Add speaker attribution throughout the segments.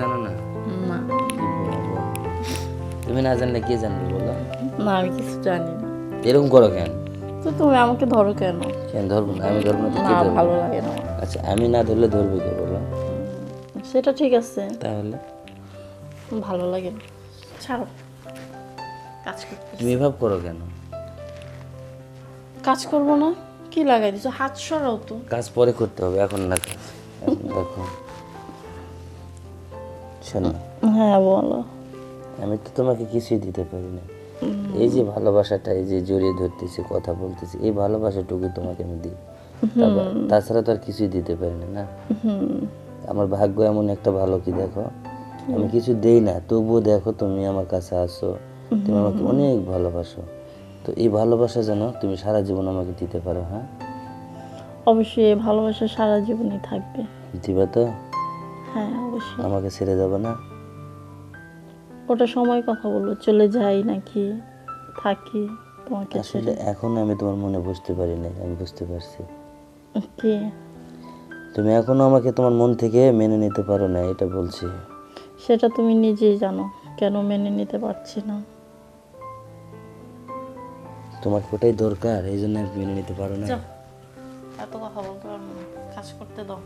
Speaker 1: জানো না?
Speaker 2: না।
Speaker 1: তুমি না জানলে কে জানবে বলো?
Speaker 2: না আমি কিছু জানি না।
Speaker 1: এরকম করো কেন?
Speaker 2: তো তুমি আমাকে ধরো কেন?
Speaker 1: কেন ধরবো না? আমি ধরবো না তো কে
Speaker 2: না
Speaker 1: ধরবে?
Speaker 2: ভালো লাগে না। আমার।
Speaker 1: আচ্ছা আমি না ধরলে ধরবে কে বলো।
Speaker 2: সেটা ঠিক আছে।
Speaker 1: তাহলে?
Speaker 2: ভালো লাগে না। ছাড়ো। কাজ করতে
Speaker 1: তুমি এভাবে করো কেন?
Speaker 2: কাজ করব না? কি লাগাই দিছো? হাত সরাও তো।
Speaker 1: কাজ পরে করতে হবে এখন না। কাজ এখন দেখো। শোনো
Speaker 2: হ্যাঁ বলো।
Speaker 1: আমি তো তোমাকে কিছুই দিতে পারি না। এই যে ভালোবাসাটা এই যে জড়িয়ে ধরতেছি কথা বলতেছি এই ভালোবাসাটুকুই তোমাকে আমি দিই। তাছাড়া তো আর কিছুই দিতে পারি না না? আমার ভাগ্য এমন একটা ভালো কি দেখো? আমি কিছু দেই না তবুও দেখো তুমি আমার কাছে আসো তুমি আমাকে অনেক ভালোবাসো। তো এই ভালোবাসা যেন তুমি সারা জীবন আমাকে দিতে পারো হ্যাঁ?
Speaker 2: অবশ্যই ভালোবাসা সারা জীবনই থাকবে।
Speaker 1: দিবা তো?
Speaker 2: হ্যাঁ অবশ্যই।
Speaker 1: আমাকে ছেড়ে যাবে না।
Speaker 2: ওটা সময় কথা বলব চলে যাই নাকি থাকি তোমাকে
Speaker 1: আসলে এখন আমি তোমার মনে বুঝতে পারি না আমি বুঝতে পারছি।
Speaker 2: কি
Speaker 1: তুমি এখনও আমাকে তোমার মন থেকে মেনে নিতে পারো না এটা বলছি।
Speaker 2: সেটা তুমি নিজেই জানো কেন মেনে নিতে পারছি না।
Speaker 1: তোমার ওটাই দরকার এই জন্য মেনে নিতে পারো না
Speaker 2: এত কথা বলতে পারব না কাজ করতে দাও।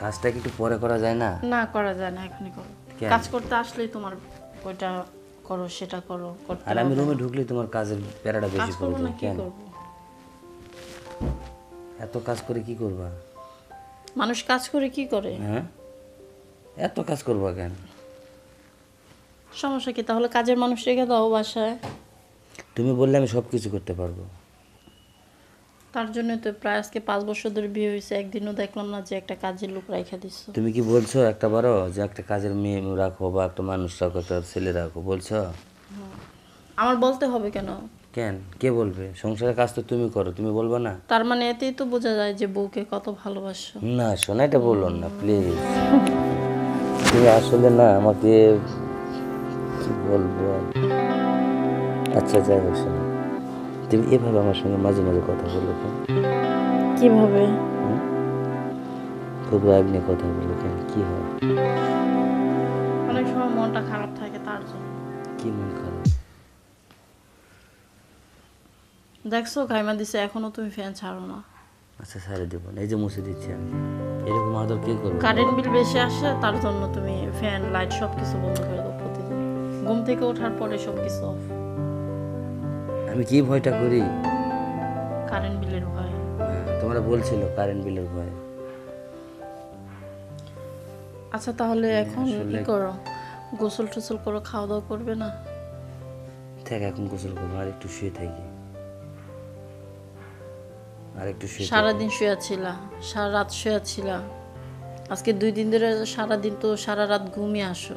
Speaker 1: কাজটা একটু পরে করা যায় না?
Speaker 2: না করা যায় না এখনই করো। কাজ করতে আসলেই তোমার ওইটা করো সেটা করো করতে
Speaker 1: আর আমি রুমে ঢুকলে তোমার কাজের প্যারাটা বেশি
Speaker 2: করব
Speaker 1: পড়ে
Speaker 2: না কি
Speaker 1: কেন?
Speaker 2: করব?
Speaker 1: এত কাজ করে কি করবা?
Speaker 2: মানুষ কাজ করে কি করে?
Speaker 1: হ্যাঁ? এত কাজ করবা কেন?
Speaker 2: সমস্যা কি? তাহলে কাজের মানুষ রেখে দাও বাসায়।
Speaker 1: তুমি বললে আমি সব কিছু করতে পারব।
Speaker 2: তার জন্য তো প্রায় আজকে পাঁচ বছর ধরে বিয়ে হয়েছে। একদিনও দেখলাম না যে একটা কাজের লোক রেখে দিচ্ছ
Speaker 1: তুমি কি বলছো একটা বারো যে একটা কাজের মেয়ে রাখো বা একটা মানুষ রাখো একটা ছেলে রাখো বলছো?
Speaker 2: আমার বলতে হবে কেন?
Speaker 1: কেন? কে বলবে? সংসারের কাজ তো তুমি করো তুমি বলব না?
Speaker 2: তার মানে এতেই তো বোঝা যায় যে বউকে কত ভালোবাসো।
Speaker 1: না শোনা এটা বলল না প্লিজ তুমি আসলে না আমাকে কি বলব? আচ্ছা যাই হোক শোনো তুমি এভাবে আমার সঙ্গে মাঝে মাঝে কথা বলো কেন?
Speaker 2: কীভাবে?
Speaker 1: আগ নিয়ে কথা বলো কেন? কি হয়?
Speaker 2: অনেক সময় মনটা খারাপ থাকে তার জন্য।
Speaker 1: কি মন খারাপ?
Speaker 2: দেখছ গাইমা দিছে এখনও তুমি ফ্যান ছাড়ো না।
Speaker 1: আচ্ছা সারে দেবো এই যে মুছে দিচ্ছি আমি। এরকম আদর কে করবে?
Speaker 2: কারেন্ট বিল বেশি আসে তার জন্য তুমি ফ্যান লাইট সব কিছু বন্ধ করে দাও প্রতিদিন। ঘুম থেকে ওঠার পরে সব কিছু অফ।
Speaker 1: আমি কি ভয়টা করি?
Speaker 2: কারেন্ট বিলের ভয়।
Speaker 1: হ্যাঁ, তোমরা বলছিল কারেন্ট বিলের ভয়।
Speaker 2: আচ্ছা তাহলে এখন কি করো? গোসল টোসল করো খাওয়া দাওয়া করবে না?
Speaker 1: থাক এখন গোসল করব আর একটু শুয়ে থাকি। আর একটু শুয়ে।
Speaker 2: সারাদিন শুয়ে ছিলা সারা রাত শুয়ে ছিলা আজকে দুই দিন ধরে সারা দিন তো সারা রাত ঘুমিয়ে আসো।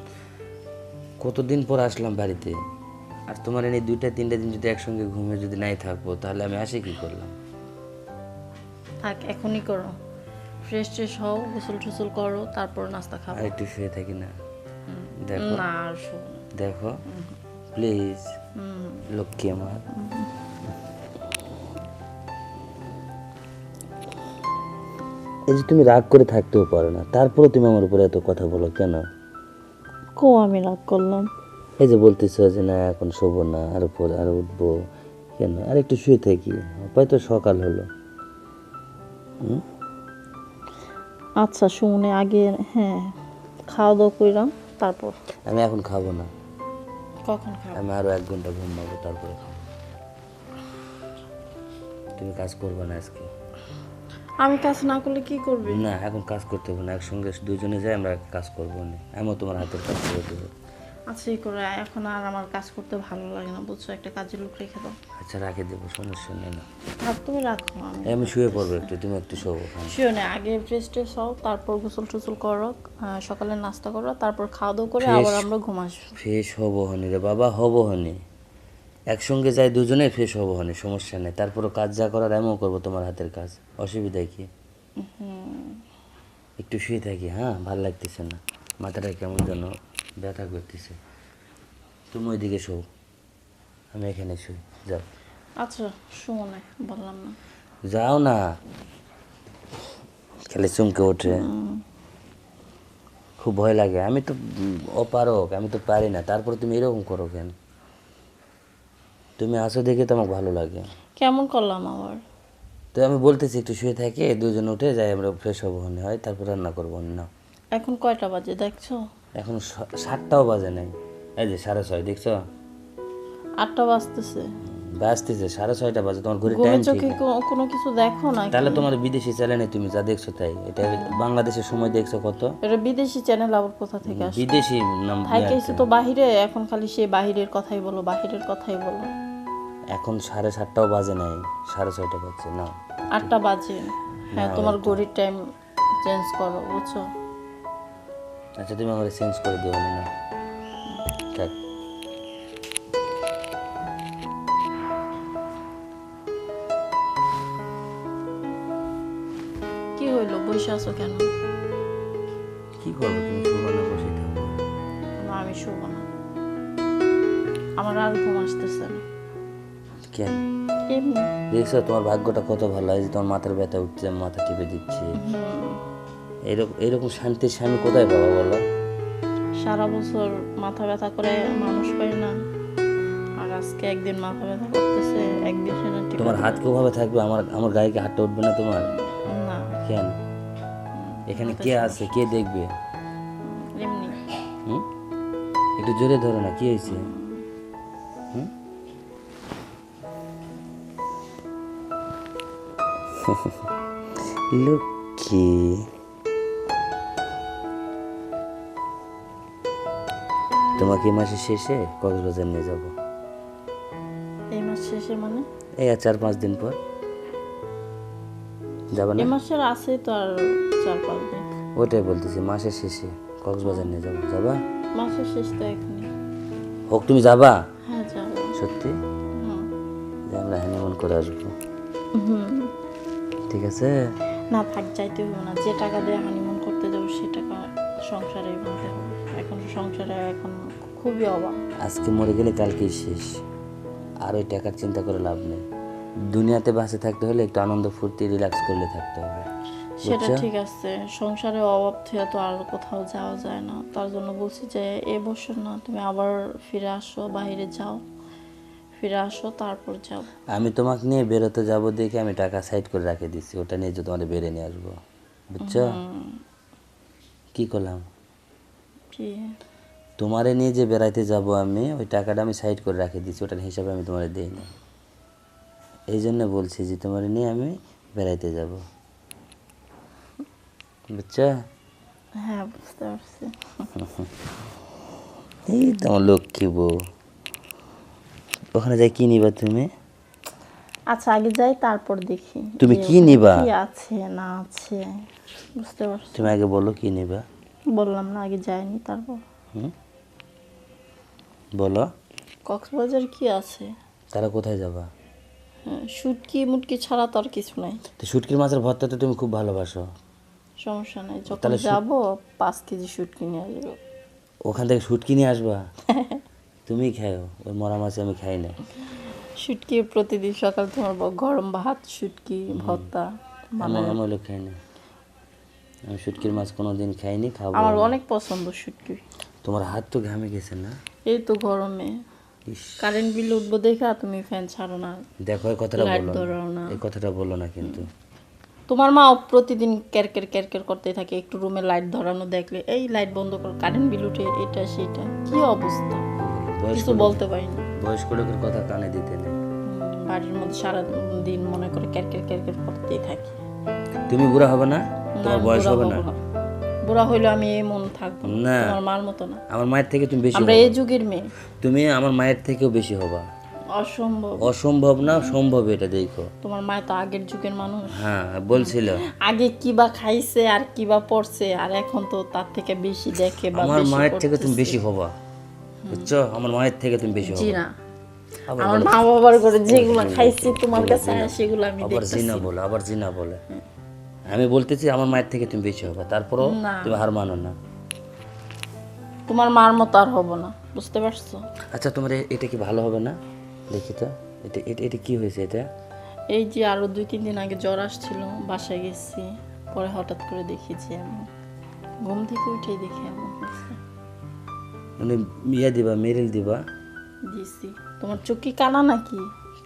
Speaker 1: কতদিন পর আসলাম বাড়িতে? আর তোমার এই দুইটা তিনটা দিন যদি একসঙ্গে ঘুমিয়ে যদি নাই থাকব তাহলে আমি আসে কি করলাম?
Speaker 2: থাক এখনই করো। ফ্রেশ ট্রেশ হও গোসল টোসল করো তারপর নাস্তা খাব।
Speaker 1: আর একটু শুয়ে থাকি না? দেখো।
Speaker 2: না আর শোনো
Speaker 1: দেখো। প্লিজ লক্ষ্মী আমার। এই যে তুমি রাগ করে থাকতেও পারো না তারপরে তুমি আমার উপরে এত কথা বলো কেন?
Speaker 2: কো আমি রাগ করলাম।
Speaker 1: এই যে বলতেছ যে না এখন শোবো না আর পরে আর উঠবো। কেন? আর একটু শুয়ে থাকি। হয়তো সকাল হলো।
Speaker 2: আচ্ছা শুনে আগে হ্যাঁ খাওয়া দাওয়া করলাম তারপর?
Speaker 1: আমি এখন খাব না।
Speaker 2: কখন খাব?
Speaker 1: আমি আরও এক ঘণ্টা ঘুমাবো তারপরে খাব। তুমি কাজ করবে না আজকে?
Speaker 2: আমি কাজ না করলে কি করবি?
Speaker 1: না এখন কাজ করতে হবে না। একসঙ্গে দুজনে যাই আমরা কাজ করব না। আমিও তোমার হাতের কাজ করে দেবো।
Speaker 2: আচ্ছা করে এখন আর আমার কাজ করতে ভালো লাগে না বুঝছ? একটা কাজের লোক রেখে দাও।
Speaker 1: আচ্ছা রাখে দেবো সমস্যা নেই না
Speaker 2: আর তুমি রাখো আমি
Speaker 1: আমি শুয়ে পড়ব একটু তুমি একটু শোবো হ্যাঁ
Speaker 2: শিও না আগে ফ্রেশ ট্রেশ হও তারপর গোসল টোসল করো সকালে নাস্তা করো তারপর খাওয়া দাওয়া করে আবার আমরা ঘুম আসব।
Speaker 1: ফ্রেশ হব হনি রে বাবা হব হনি। একসঙ্গে যাই দুজনে ফ্রেশ হব হনি সমস্যা নেই। তারপরও কাজ যা করার এমন করব তোমার হাতের কাজ। অসুবিধা কি? একটু শুয়ে থাকি হ্যাঁ? ভালো লাগতেছে না। মাথাটা কেমন যেন ব্যথা করতেছে। তুমি ওইদিকে শো। আমি এখানে শুই। যাও।
Speaker 2: আচ্ছা শুনো না বললাম না।
Speaker 1: যাও না। খালি চমকে ওঠে। খুব ভয় লাগে। আমি তো অপারক আমি তো পারি না। তারপরে তুমি এরকম করো কেন? তুমি আসো দেখে তো আমার ভালো লাগে।
Speaker 2: কেমন করলাম আমার
Speaker 1: তো আমি বলতেছি একটু শুয়ে থাকে দুজন উঠে যাই আমরা ফ্রেশ হব হয় তারপর রান্না করব না
Speaker 2: এখন কয়টা বাজে দেখছ?
Speaker 1: এখন সাতটাও বাজে নাই। এই যে সাড়ে ছয় দেখছ?
Speaker 2: আটটা বাজতেছে।
Speaker 1: বাজতেছে সাড়ে ছয়টা বাজে তোমার
Speaker 2: ঘুমে
Speaker 1: টাইম
Speaker 2: চোখে কোনো কিছু দেখো না
Speaker 1: তাহলে তোমার বিদেশি চ্যানেলে তুমি যা দেখছ তাই। এটা বাংলাদেশের সময় দেখছ কত?
Speaker 2: এটা বিদেশি চ্যানেল আবার কোথা থেকে আসে
Speaker 1: বিদেশি নাম
Speaker 2: থাইকেছে তো বাহিরে এখন খালি সে বাহিরের কথাই বলো বাহিরের কথাই বলো।
Speaker 1: এখন সাড়ে সাতটাও বাজে নাই সাড়ে ছয়টা বাজছে না
Speaker 2: আটটা বাজে। হ্যাঁ তোমার ঘড়ির টাইম চেঞ্জ করো বুঝছ?
Speaker 1: আচ্ছা তুমি আমাকে চেঞ্জ করে দিও না থাক।
Speaker 2: কি হইল? বসে আছো কেন?
Speaker 1: কি করব? তুমি শুভ না বসে থাকব
Speaker 2: না আমি শুভ না। আমার আর ঘুম আসতেছে না।
Speaker 1: কেন?
Speaker 2: এমনি।
Speaker 1: দেখছ তোমার ভাগ্যটা কত ভালো। এই যে তোমার মাথার ব্যথা উঠছে মাথা টিপে দিচ্ছি। এরকম এরকম শান্তির স্বামী কোথায় পাবো বলো?
Speaker 2: সারা বছর মাথা ব্যথা করে মানুষ পাই না। আর আজকে একদিন মাথা ব্যথা করতেছে একদিন সেটা ঠিক
Speaker 1: তোমার হাত কীভাবে থাকবে? আমার আমার গায়ে কি হাতটা উঠবে না তোমার?
Speaker 2: না।
Speaker 1: কেন? এখানে কে আছে? কে দেখবে?
Speaker 2: এমনি।
Speaker 1: হুম? একটু জোরে ধরো না কি হয়েছে? হুম? লক্ষ্মী। তোমাকে এই মাসের শেষে কক্সবাজার নিয়ে যাব।
Speaker 2: এই মাস শেষে মানে?
Speaker 1: এই আর চার পাঁচ দিন পর। যাবে না?
Speaker 2: এই মাসের আছে তো আর চার পাঁচ দিন।
Speaker 1: ওটাই বলতেছি মাসের শেষে কক্সবাজার নিয়ে যাব। যাবা?
Speaker 2: মাসের শেষ তো এখনই।
Speaker 1: হোক তুমি যাবা?
Speaker 2: হ্যাঁ যাব।
Speaker 1: সত্যি। যে আমরা হানিমুন করে আসব। ঠিক আছে?
Speaker 2: না থাক যাইতে হবে না। যে টাকা দিয়ে হানিমুন করতে যাব সে টাকা সংসারে ভাঙতে হবে। সংসারে এখন খুবই অভাব।
Speaker 1: আজকে মরে গেলে কালকেই শেষ। আর ওই টাকার চিন্তা করে লাভ নেই। দুনিয়াতে বাঁচে থাকতে হলে একটু আনন্দ ফুর্তি রিল্যাক্স করলে থাকতে হবে।
Speaker 2: সেটা ঠিক আছে। সংসারে অভাব থেকে তো আর কোথাও যাওয়া যায় না। তার জন্য বলছি যে এ বছর না তুমি আবার ফিরে আসো বাইরে যাও। ফিরে আসো তারপর যাও।
Speaker 1: আমি তোমাকে নিয়ে বেরোতে যাব দেখে আমি টাকা সাইড করে রেখে দিচ্ছি। ওটা নিয়ে যে তোমার বেড়ে নিয়ে আসব। বুঝছ? কি করলাম?
Speaker 2: কি?
Speaker 1: তোমারে নিয়ে যে বেড়াইতে যাব আমি ওই টাকাটা আমি সাইড করে রেখে দিচ্ছি ওটার হিসাবে আমি তোমার দিই না এই জন্য বলছি যে তোমার নিয়ে আমি বেড়াইতে যাব। বুঝছ?
Speaker 2: হ্যাঁ বুঝতে পারছি।
Speaker 1: এই তোমার লক্ষ্মী বউ। ওখানে যাই কি নিবা তুমি?
Speaker 2: আচ্ছা আগে যাই তারপর দেখি
Speaker 1: তুমি কি নিবা?
Speaker 2: কি আছে না আছে। বুঝতে পারছ।
Speaker 1: তুমি আগে বলো কি নিবা?
Speaker 2: বললাম না আগে যাইনি তারপর।
Speaker 1: বলো।
Speaker 2: কক্সবাজার কি আছে?
Speaker 1: তারা কোথায় যাবা?
Speaker 2: হ্যাঁ, শুটকি মুটকি ছাড়া তো আর কিছু নাই।
Speaker 1: তো শুটকির মাছের ভর্তা তো তুমি খুব ভালোবাসো।
Speaker 2: সমস্যা নাই যখন যাব পাঁচ কেজি শুটকি নিয়ে আসব।
Speaker 1: ওখান থেকে শুটকি নিয়ে আসবা? তুমি খাও ওই মরা মাছ আমি খাই না।
Speaker 2: শুটকি প্রতিদিন সকাল তোমার গরম ভাত শুটকি ভর্তা
Speaker 1: আমি ওগুলো খাই না। আমি শুটকির মাছ কোনো দিন খাইনি খাব
Speaker 2: আমার অনেক পছন্দ শুটকি।
Speaker 1: তোমার হাত তো ঘামে গেছে না?
Speaker 2: এই তো গরমে। কারেন্ট বিল উঠবো দেখা তুমি ফ্যান ছাড়ো না।
Speaker 1: দেখো এই কথাটা
Speaker 2: লাইট
Speaker 1: বলো না। এই কথাটা বলো না কিন্তু।
Speaker 2: তোমার মা প্রতিদিন ক্যারকের ক্যারকের করতে থাকে একটু রুমে লাইট ধরানো দেখলে। এই লাইট বন্ধ করো কারেন্ট বিল উঠে এটা সেটা। কি অবস্থা?
Speaker 1: বয়স্ক
Speaker 2: কিছু বলতে পারি না
Speaker 1: বয়স্ক লোকের কথা কানে দিতে নেই।
Speaker 2: বাড়ির মধ্যে সারা দিন মনে করে ক্যারকের ক্যারকের করতেই থাকি।
Speaker 1: তুমি বুড়া হবে না, তোমার বয়স হবে না?
Speaker 2: বুড়া হইলে আমি মন থাকব না। তোমার মার মতো না।
Speaker 1: আমার মায়ের থেকে তুমি বেশি
Speaker 2: আমরা এই যুগের মেয়ে।
Speaker 1: তুমি আমার মায়ের থেকেও বেশি হবা।
Speaker 2: অসম্ভব।
Speaker 1: অসম্ভব না সম্ভব এটা দেখো।
Speaker 2: তোমার মায় তো আগের যুগের মানুষ।
Speaker 1: হ্যাঁ বলছিল।
Speaker 2: আগে কিবা খাইছে আর কিবা পড়ছে আর এখন তো তার থেকে বেশি দেখে বা
Speaker 1: আমার মায়ের থেকে তুমি বেশি হবা বুঝছ? আমার মায়ের থেকে তুমি বেশি
Speaker 2: জি না। আমার মা বাবার করে যেগুলো খাইছি তোমার কাছে সেগুলো আমি
Speaker 1: আবার জিনা বলে আবার জিনা বলে। আমি বলতেছি আমার মায়ের থেকে তুমি বেশি হবে তারপরও
Speaker 2: না।
Speaker 1: তুমি হার মানো না।
Speaker 2: তোমার মার মতো আর হব না বুঝতে পারছ?
Speaker 1: আচ্ছা তোমার এ- এটা কি ভালো হবে না? দেখি তো এটা এটা এটা কি হয়েছে এটা?
Speaker 2: এই যে আরও দুই তিন দিন আগে জ্বর আসছিল বাসায় গেছি পরে হঠাৎ করে দেখি যে এমন ঘুম থেকে উঠেই দেখি আমি
Speaker 1: মানে ইয়া দিবা মেরিল দিবা?
Speaker 2: দিছি। তোমার চোখ কি কানা নাকি?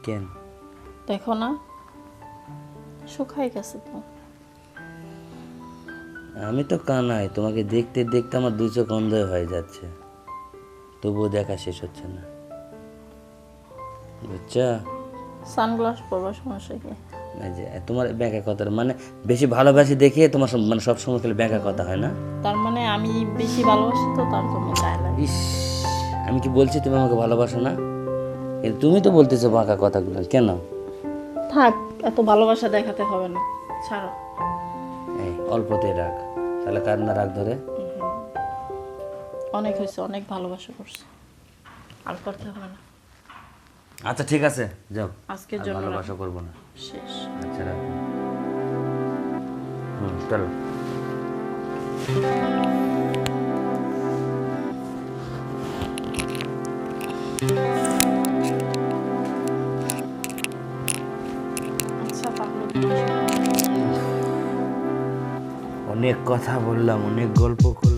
Speaker 1: কেন?
Speaker 2: দেখো না শুকাই গেছে তো।
Speaker 1: আমি তো কানাই তোমাকে দেখতে দেখতে আমার দুই চোখ অন্ধ হয়ে যাচ্ছে। তবুও দেখা শেষ হচ্ছে না। বুঝছা?
Speaker 2: সানগ্লাস পরবার সমস্যা কি?
Speaker 1: যে তোমার ব্যাংকের কথা মানে বেশি ভালোবাসি দেখে তোমার মানে সব সময় খেলে ব্যাংকের কথা হয় না?
Speaker 2: তার মানে আমি বেশি ভালোবাসি তো তার জন্য গায়ে লাগে।
Speaker 1: ইস আমি কি বলছি তুমি আমাকে ভালোবাসো না? কিন্তু তুমি তো বলতেছো বাঁকা কথাগুলো কেন?
Speaker 2: থাক এত ভালোবাসা দেখাতে হবে না ছাড়ো।
Speaker 1: এই অল্পতেই রাগ তাহলে কার না রাগ ধরে।
Speaker 2: অনেক হয়েছে অনেক ভালোবাসা করছে। আর করতে হবে না।
Speaker 1: আচ্ছা ঠিক আছে যাও।
Speaker 2: আজকের জন্য
Speaker 1: ভালোবাসা করব না।
Speaker 2: শেষ।
Speaker 1: আচ্ছা রাখো। হুম চলো।
Speaker 2: আচ্ছা
Speaker 1: অনেক কথা বললাম অনেক গল্প করলাম।